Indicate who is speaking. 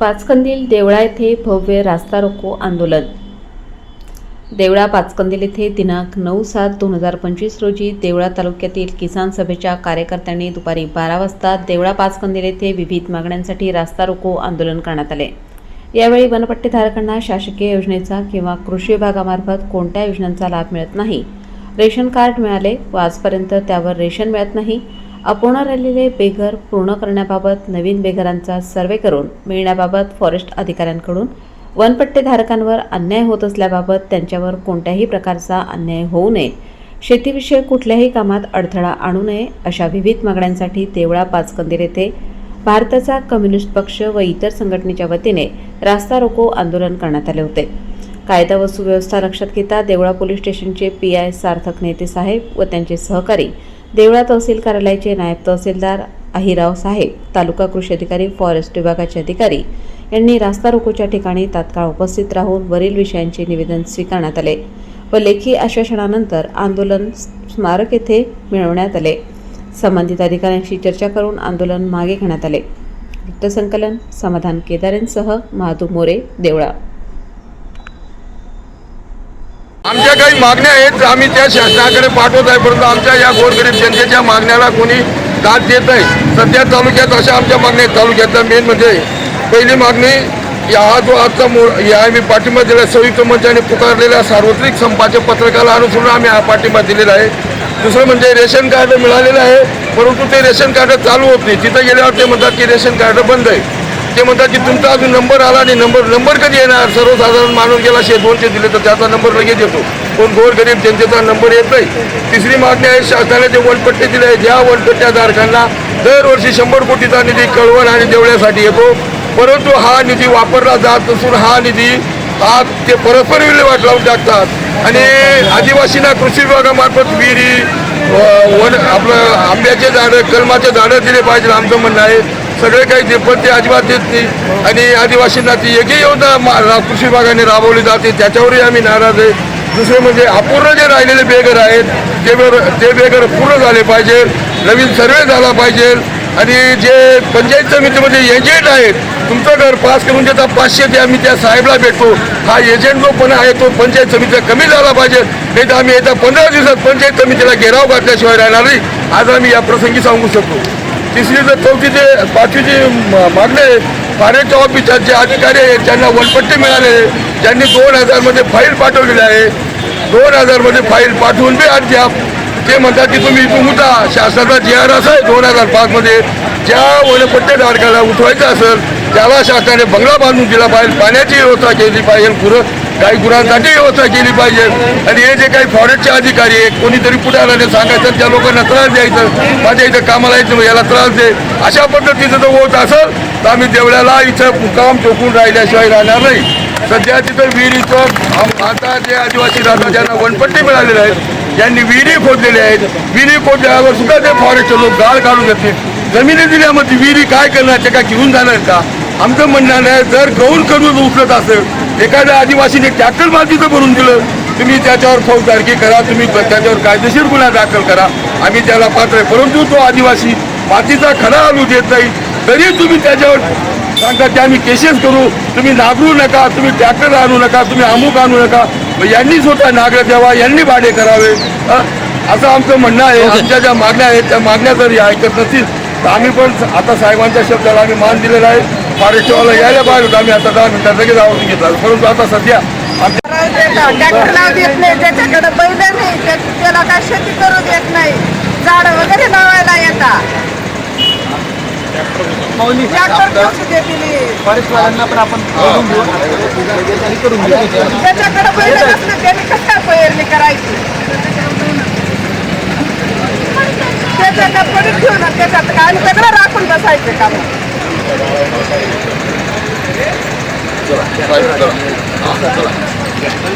Speaker 1: पाचकंदील देवळा येथे भव्य रास्ता रोको आंदोलन. देवळा पाचकंदील येथे दिनांक नऊ सात दोन हजार पंचवीस रोजी देवळा तालुक्यातील किसान सभेच्या कार्यकर्त्यांनी दुपारी बारा वाजता देवळा पाचकंदील येथे विविध मागण्यांसाठी रास्ता रोको आंदोलन करण्यात आले. यावेळी वनपट्टीधारकांना शासकीय योजनेचा किंवा कृषी विभागामार्फत कोणत्या योजनांचा लाभ मिळत नाही रेशन कार्ड मिळाले व आजपर्यंत त्यावर रेशन मिळत नाही अपूर्ण राहिलेले बेघर पूर्ण करण्याबाबत नवीन बेघरांचा सर्वे करून मिळण्याबाबत फॉरेस्ट अधिकाऱ्यांकडून वनपट्टेधारकांवर अन्याय होत असल्याबाबत त्यांच्यावर कोणत्याही प्रकारचा अन्याय होऊ नये. शेतीविषयक कुठल्याही कामात अडथळा आणू नये अशा विविध मागण्यांसाठी देवळा पाचकंदीर येथे भारताचा कम्युनिस्ट पक्ष व इतर संघटनेच्या वतीने रास्ता रोको आंदोलन करण्यात आले होते. कायदा व सुव्यवस्था लक्षात घेता देवळा पोलीस स्टेशनचे पी आय सार्थक नेते साहेब व त्यांचे सहकारी देवळा तहसील कार्यालयाचे नायब तहसीलदार अहिराव साहेब तालुका कृषी अधिकारी फॉरेस्ट विभागाचे अधिकारी यांनी रास्ता रोकोच्या ठिकाणी तात्काळ उपस्थित राहून वरील विषयांचे निवेदन स्वीकारण्यात आले व लेखी आश्वासनानंतर आंदोलन स्मारक येथे मिळवण्यात आले. संबंधित अधिकाऱ्यांशी चर्चा करून आंदोलन मागे घेण्यात आले. वृत्तसंकलन समाधान केदारेंसह महादू मोरे देवळा.
Speaker 2: आमच्या काही मागण्या आहेत आम्ही त्या शासनाकडे पाठवत आहे परंतु आमच्या या गोरगरीब जनतेच्या मागण्याला कोणी दाद देत नाही. सध्या तालुक्यात अशा आमच्या मागण्या आहेत. तालुक्यातल्या मेन म्हणजे पहिली मागणी या हा जो आजचा मो या आम्ही पाठिंबा दिला संयुक्त मंचाने पुकारलेल्या सार्वत्रिक संपाच्या पत्रकाला अनुसरून आम्ही हा पाठिंबा दिलेला आहे. दुसरं म्हणजे रेशन कार्ड मिळालेलं आहे परंतु ते रेशन कार्ड चालू होत नाही. तिथं गेल्यावर ते म्हणतात की रेशन कार्ड बंद आहे. ते म्हणतात की तुमचा अजून नंबर आला नाही नंबर नंबर कधी येणार? सर्वसाधारण माणूस गेला शे दोनशे दिले तर त्याचा नंबर लगेच येतो. कोण गोरगरीब जनतेचा नंबर येत नाही. तिसरी मागणी आहे शासनाने जे वनपट्टे दिले आहेत ज्या वनपट्ट्याधारकांना दरवर्षी शंभर कोटीचा निधी कळवण आणि देवळ्यासाठी येतो. परंतु हा निधी वापरला जात नसून हा निधी हा ते परस्पर विल्हेवाट लावून टाकतात. आणि आदिवासींना कृषी विभागामार्फत विहिरी वन आपलं आंब्याचे झाडं कलमाचे झाडं दिले पाहिजे आमचं म्हणणं आहे. सगळे काही ते पण ते अजिबात देत नाही. आणि आदिवासींना ती एकही योजना मा- रा- कृषी विभागाने राबवली जाते त्याच्यावरही आम्ही नाराज आहे. दुसरे म्हणजे अपूर्ण जे राहिलेले बेघर आहेत ते बेघर ते बेघर पूर्ण झाले पाहिजे. नवीन सर्वे झाला पाहिजे. आणि जे पंचायत समितीमध्ये म्हणजे एजंट आहेत तुमचं घर पास करून देता पाचशे ते आम्ही त्या साहेबला भेटतो. हा एजंट जो पण आहे तो पंचायत समितीचा कमी झाला पाहिजे. नाही तर आम्ही येत्या पंधरा दिवसात पंचायत समितीला घेराव घातल्याशिवाय राहणार नाही. आज आम्ही या प्रसंगी सांगू शकतो. तिसरी चौकीचे चौथी ते पाचवीची म- मागणे पाण्याच्या ऑफिसात जे अधिकारी आहेत त्यांना वनपट्टे मिळाले त्यांनी दोन हजारमध्ये फाईल पाठवलेली आहे दोन हजारमध्ये फाईल पाठवून बी अद्याप ते म्हणतात की तुम्ही इथून उठा. शासनाचा जी आर असा आहे दोन हजार पाचमध्ये ज्या वनपट्टेधारकाला उठवायचं असेल त्याला शासनाने बंगला बांधून दिला पाहिजे पाण्याची व्यवस्था केली पाहिजे पुरं काही गुरांसाठी व्यवस्था केली पाहिजे. आणि हे जे काही फॉरेस्टचे अधिकारी आहेत कोणीतरी पुढाऱ्याने सांगायचं त्या लोकांना त्रास द्यायचं माझ्या इथं कामाला यायचं याला त्रास दे. अशा पद्धतीचं जर होत असेल तर आम्ही देवळ्याला इथं मुक्काम टोकून राहिल्याशिवाय राहणार नाही. सध्या तिथं विहिरीचं आता जे आदिवासी राहतात ज्यांना वनपट्टी मिळालेल्या आहेत ज्यांनी विहिरी खोदलेल्या आहेत विहिरी खोदल्यावर सुद्धा ते फॉरेस्टचे लोक गाळ काढून घेतले. जमिनी दिल्यामध्ये विहिरी काय करणार ते का घेऊन जाणार का? आमचं म्हणणं आहे जर गौण करून उचलत असेल एखाद्या आदिवासीने ट्रॅक्टर मातीचं भरून दिलं तुम्ही त्याच्यावर फौजदारकी करा तुम्ही त्याच्यावर कायदेशीर गुन्हा दाखल करा. आम्ही त्याला पात्र आहे परंतु तो आदिवासी मातीचा खडा आणू देत नाही. तरी तुम्ही त्याच्यावर सांगता की आम्ही केसेस करू. तुम्ही नागरू नका तुम्ही ट्रॅक्टर आणू नका तुम्ही अमुक आणू नका. यांनी स्वतः नागर द्यावा यांनी भाडे करावे? असं आमचं म्हणणं आहे. आमच्या ज्या मागण्या आहेत त्या मागण्या जर ऐकत नसतील तर आम्ही पण आता साहेबांच्या शब्दाला आम्ही मान दिलेला आहे. फॉरेस्टवाला यायला पाहिजे होतं. आम्ही आता दहा मिनिटात लगेच आवडून घेतला. परंतु आता सध्या
Speaker 3: देत नाही. ज्याच्याकडे बैल नाही त्या- त्याला काय शेती करू देत नाही. झाड वगैरे लावायला येतात.
Speaker 4: फॉरेस्टवाल्यांना पण आपण
Speaker 3: त्याच्याकडे बैल नसलं त्याने कसं पेरणी करायची? त्याच्याकडे पडून ठेवून त्याच्यात काय आणि सगळं राखून बसायचं का मग?
Speaker 2: चला, चला.